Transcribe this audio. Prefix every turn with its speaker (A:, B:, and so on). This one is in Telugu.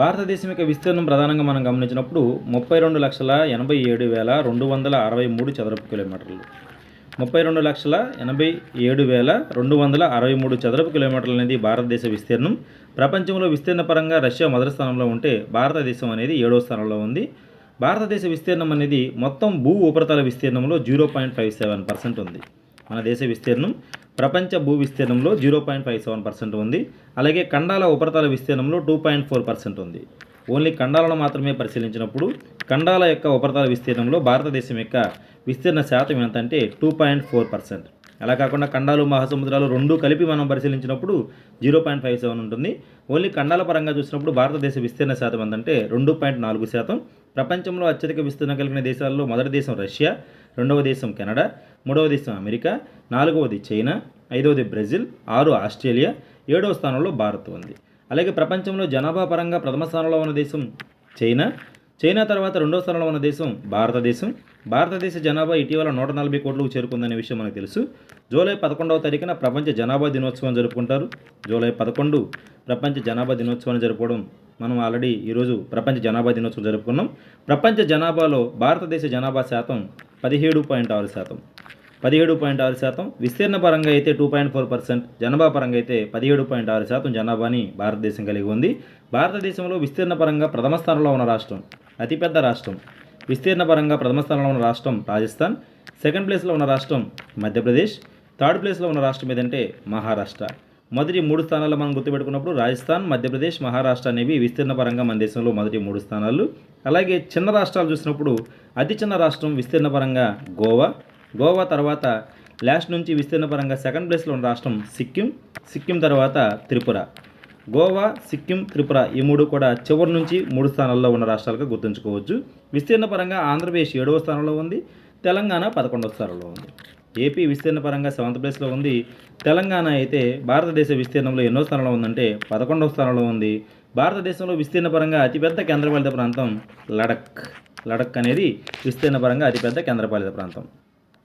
A: భారతదేశం యొక్క విస్తీర్ణం ప్రధానంగా మనం గమనించినప్పుడు ముప్పై రెండు లక్షల ఎనభై ఏడు వేల రెండు వందల అరవై మూడు చదరపు కిలోమీటర్లు. ముప్పై రెండు లక్షల ఎనభై ఏడు వేల రెండు వందల అరవై మూడు చదరపు కిలోమీటర్లు అనేది భారతదేశ విస్తీర్ణం. ప్రపంచంలో విస్తీర్ణ పరంగా రష్యా మొదటి స్థానంలో ఉంటే భారతదేశం అనేది ఏడవ స్థానంలో ఉంది. భారతదేశ విస్తీర్ణం అనేది మొత్తం భూ ఉపరితల విస్తీర్ణంలో zero point five seven percent ఉంది. మన దేశ విస్తీర్ణం. ప్రపంచ భూ విస్తీర్ణంలో zero point five seven percent ఉంది. అలాగే ఖండాల ఉపరితల విస్తీర్ణంలో టూ పాయింట్ ఫోర్ పర్సెంట్ ఉంది. ఓన్లీ ఖండాలను మాత్రమే పరిశీలించినప్పుడు ఖండాల యొక్క ఉపరితల విస్తీర్ణంలో భారతదేశం యొక్క విస్తీర్ణ శాతం ఎంతంటే టూ పాయింట్ ఫోర్ పర్సెంట్. అలా కాకుండా ఖండాలు మహాసముద్రాలు రెండు కలిపి మనం పరిశీలించినప్పుడు జీరో పాయింట్ ఫైవ్ సెవెన్ ఉంటుంది. ఓన్లీ ఖండాల పరంగా చూసినప్పుడు భారతదేశ విస్తీర్ణ శాతం ఎంతంటే రెండు పాయింట్ నాలుగు శాతం. ప్రపంచంలో అత్యధిక విస్తీర్ణం కలిగిన దేశాల్లో మొదటి దేశం రష్యా రెండవ దేశం కెనడా మూడవ దేశం అమెరికా నాలుగవది చైనా ఐదవది బ్రెజిల్ ఆరు ఆస్ట్రేలియా ఏడవ స్థానంలో భారత్ ఉంది. అలాగే ప్రపంచంలో జనాభా పరంగా ప్రథమ స్థానంలో ఉన్న దేశం చైనా చైనా తర్వాత రెండవ స్థానంలో ఉన్న దేశం భారతదేశం. భారతదేశ జనాభా ఇటీవల నూట నలభై కోట్లకు చేరుకుందనే విషయం మనకు తెలుసు. జూలై పదకొండవ తారీఖున ప్రపంచ జనాభా దినోత్సవం జరుపుకుంటారు. జూలై పదకొండు ప్రపంచ జనాభా దినోత్సవాన్ని జరుపుకోవడం మనం ఆల్రెడీ ఈరోజు ప్రపంచ జనాభా దినోత్సవం జరుపుకున్నాం. ప్రపంచ జనాభాలో భారతదేశ జనాభా శాతం పదిహేడు పాయింట్ ఆరు శాతం. పదిహేడు పాయింట్ ఆరు శాతం. విస్తీర్ణ పరంగా అయితే టూ పాయింట్ ఫోర్ పర్సెంట్. జనాభా పరంగా అయితే పదిహేడు పాయింట్ ఆరు శాతం జనాభాని భారతదేశం కలిగి ఉంది. భారతదేశంలో విస్తీర్ణ పరంగా ప్రథమ స్థానంలో ఉన్న రాష్ట్రం అతిపెద్ద రాష్ట్రం. విస్తీర్ణ పరంగా ప్రథమ స్థానంలో ఉన్న రాష్ట్రం రాజస్థాన్. సెకండ్ ప్లేస్లో ఉన్న రాష్ట్రం మధ్యప్రదేశ్. థర్డ్ ప్లేస్లో ఉన్న రాష్ట్రం ఏదంటే మహారాష్ట్ర. మొదటి మూడు స్థానాలు మనం గుర్తుపెట్టుకున్నప్పుడు రాజస్థాన్ మధ్యప్రదేశ్ మహారాష్ట్ర అనేవి విస్తీర్ణ పరంగా మన దేశంలో మొదటి మూడు స్థానాలు. అలాగే చిన్న రాష్ట్రాలు చూసినప్పుడు అతి చిన్న రాష్ట్రం విస్తీర్ణ పరంగా గోవా. గోవా తర్వాత లాస్ట్ నుంచి విస్తీర్ణ పరంగా సెకండ్ ప్లేస్లో ఉన్న రాష్ట్రం సిక్కిం సిక్కిం తర్వాత త్రిపుర. గోవా సిక్కిం త్రిపుర ఈ మూడు కూడా చివరి నుంచి మూడు స్థానాల్లో ఉన్న రాష్ట్రాలుగా గుర్తుంచుకోవచ్చు. విస్తీర్ణ పరంగా ఆంధ్రప్రదేశ్ ఏడవ స్థానంలో ఉంది తెలంగాణ పదకొండవ స్థానంలో ఉంది. ఏపీ విస్తీర్ణ పరంగా సెవెంత్ ప్లేస్లో ఉంది. తెలంగాణ అయితే భారతదేశ విస్తీర్ణంలో ఎన్నో స్థానంలో ఉందంటే పదకొండవ స్థానంలో ఉంది. భారతదేశంలో విస్తీర్ణ పరంగా అతిపెద్ద కేంద్రపాలిత ప్రాంతం లడక్. లడక్ అనేది విస్తీర్ణ పరంగా అతిపెద్ద కేంద్రపాలిత ప్రాంతం.